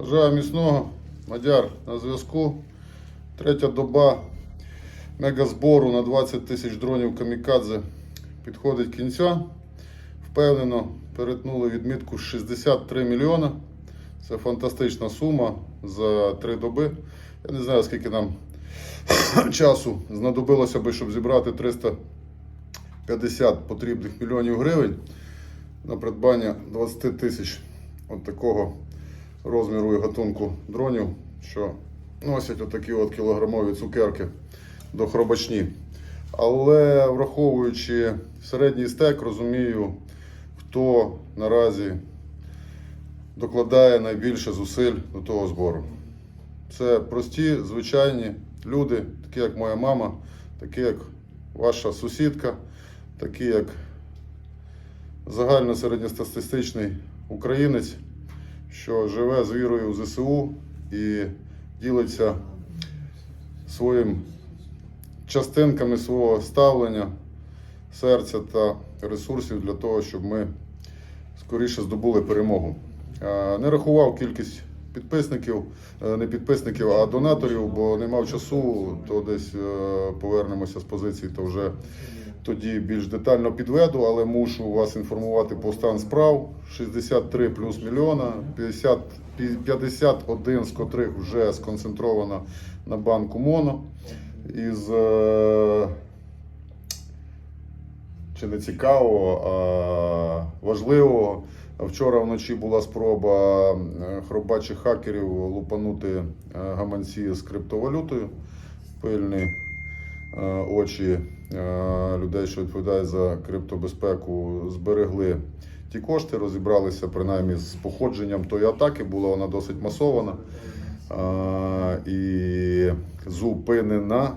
Бажаю міцного. Мадяр на зв'язку. Третя доба мегазбору на 20 тисяч дронів камікадзе підходить кінця. Впевнено, перетнули відмітку 63 мільйона. Це фантастична сума за три доби. Я не знаю, скільки нам часу знадобилося би, щоб зібрати 350 потрібних мільйонів гривень на придбання 20 тисяч от такого розміру і гатунку дронів, що носять отакі от кілограмові цукерки до хробачні. Але враховуючи середній стек, розумію, хто наразі докладає найбільше зусиль до того збору. Це прості, звичайні люди, такі як моя мама, такі як ваша сусідка, такі як загальносередньостатистичний українець, що живе з вірою в ЗСУ і ділиться своїм частинками свого ставлення, серця та ресурсів для того, щоб ми скоріше здобули перемогу. Е, Не рахував кількість підписників, е, не підписників, а донаторів, бо не мав часу, то десь е, повернемося з позиції, то вже тоді більш детально підведу, але мушу вас інформувати по стан справ. 63 плюс мільйона, 50, 51 з котрих вже сконцентровано на банку МОНО. Із е, чи не цікавого, а важливого. Вчора вночі була спроба е, хробачих хакерів лупанути е, гаманці з криптовалютою. Пильні очі людей, що відповідають за криптобезпеку, зберегли ті кошти, розібралися принаймні з походженням тої атаки. Була вона досить масована е, і зупинена,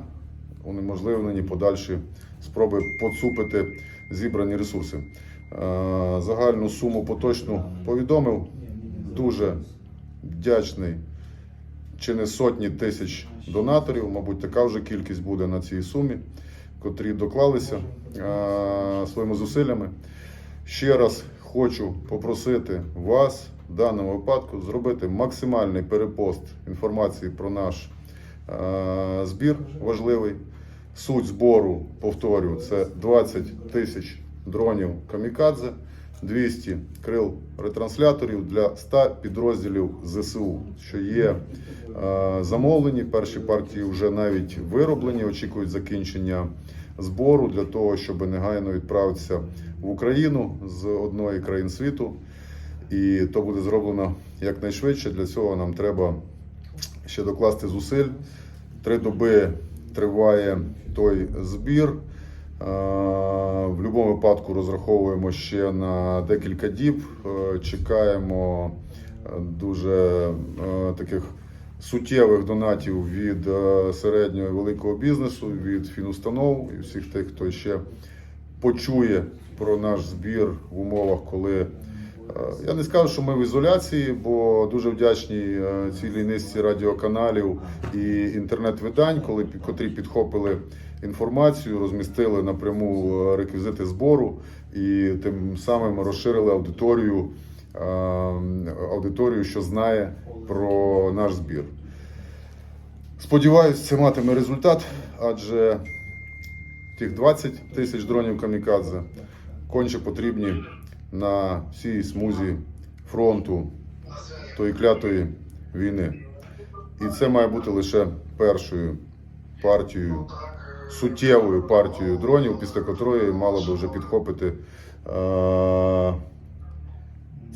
унеможливлені подальші спроби поцупити зібрані ресурси. Е, Загальну суму поточну повідомив. Дуже вдячний чи не сотні тисяч донаторів, мабуть, така вже кількість буде на цій сумі, котрі доклалися е, своїми зусиллями. Ще раз хочу попросити вас в даному випадку зробити максимальний перепост інформації про наш е, збір важливий. Суть збору, повторю, це 20 тисяч дронів камікадзе, 200 крил ретрансляторів для 100 підрозділів ЗСУ, що є е, замовлені. Перші партії вже навіть вироблені, очікують закінчення збору для того, щоб негайно відправитися в Україну з одної країн світу. І то буде зроблено якнайшвидше. Для цього нам треба ще докласти зусиль. Три доби триває той збір. Е, В будь-якому випадку розраховуємо ще на декілька діб. Е, Чекаємо е, дуже таких суттєвих донатів від середнього і великого бізнесу, від фінустанов і всіх тих, хто ще почує про наш збір в умовах, коли я не скажу, що ми в ізоляції, бо дуже вдячні е, цілій низці радіоканалів і інтернет-видань, коли котрі підхопили інформацію, розмістили напряму е, реквізити збору і тим самим розширили аудиторію, е, аудиторію, що знає про наш збір. Сподіваюсь, це матиме результат, адже тих 20 тисяч дронів камікадзе конче потрібні на всій смузі фронту тої клятої війни. І це має бути лише першою партією, суттєвою партією дронів, після котрої мало би вже підхопити е-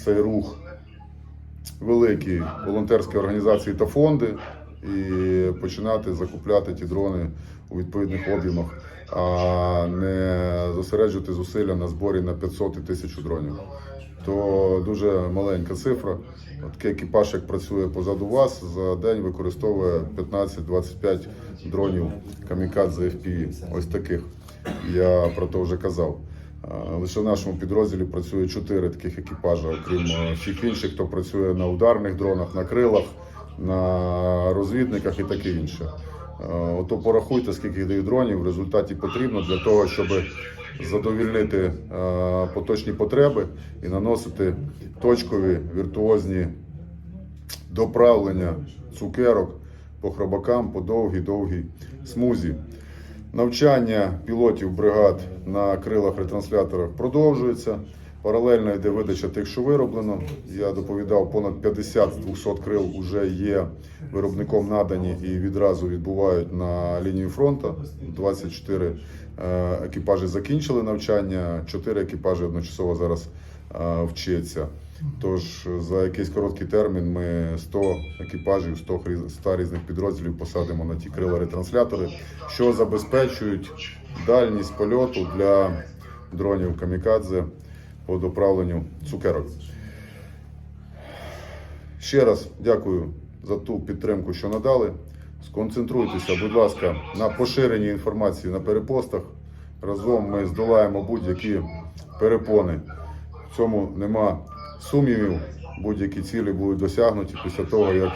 цей рух великі волонтерські організації та фонди і починати закупляти ті дрони у відповідних об'ємах, а не зосереджувати зусилля на зборі на 500 і 1000 дронів. То дуже маленька цифра. От екіпаж, як працює позаду вас, за день використовує 15-25 дронів камікадзе FPV. Ось таких. Я про це вже казав. Лише в нашому підрозділі працює чотири таких екіпажа, окрім е, всіх інших, хто працює на ударних дронах, на крилах, на розвідниках і таке інше. Е, Ото порахуйте, скільки дають дронів в результаті потрібно для того, щоб задовільнити е, поточні потреби і наносити точкові віртуозні доправлення цукерок по хробакам по довгій-довгій смузі. Навчання пілотів бригад на крилах ретрансляторах продовжується. Паралельно йде видача тих, що вироблено. Я доповідав, понад 50 з 200 крил вже є виробником надані і відразу відбувають на лінію фронту. 24 е, екіпажі закінчили навчання, 4 екіпажі одночасово зараз е, вчаться. Тож за якийсь короткий термін ми 100 екіпажів, 100, хрі- 100 різних підрозділів посадимо на ті крила ретранслятори, що забезпечують дальність польоту для дронів камікадзе по доправленню цукерок. Ще раз дякую за ту підтримку, що надали. Сконцентруйтеся, будь ласка, на поширенні інформації на перепостах. Разом ми здолаємо будь-які перепони. В цьому нема сумнівів. Будь-які цілі будуть досягнуті після того, як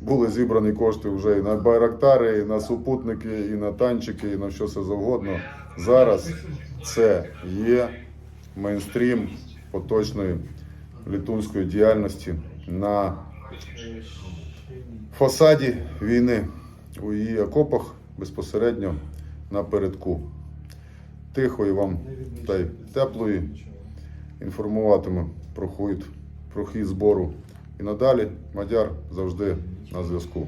були зібрані кошти вже і на байрактари, і на супутники, і на танчики, і на що все завгодно. Зараз це є мейнстрім поточної літунської діяльності на фасаді війни у її окопах безпосередньо напередку. Тихої вам та й теплої інформуватиме про хід, про хід збору. І надалі Мадяр завжди на зв'язку.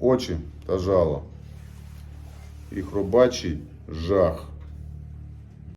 Очі та жало. І хробачий жах.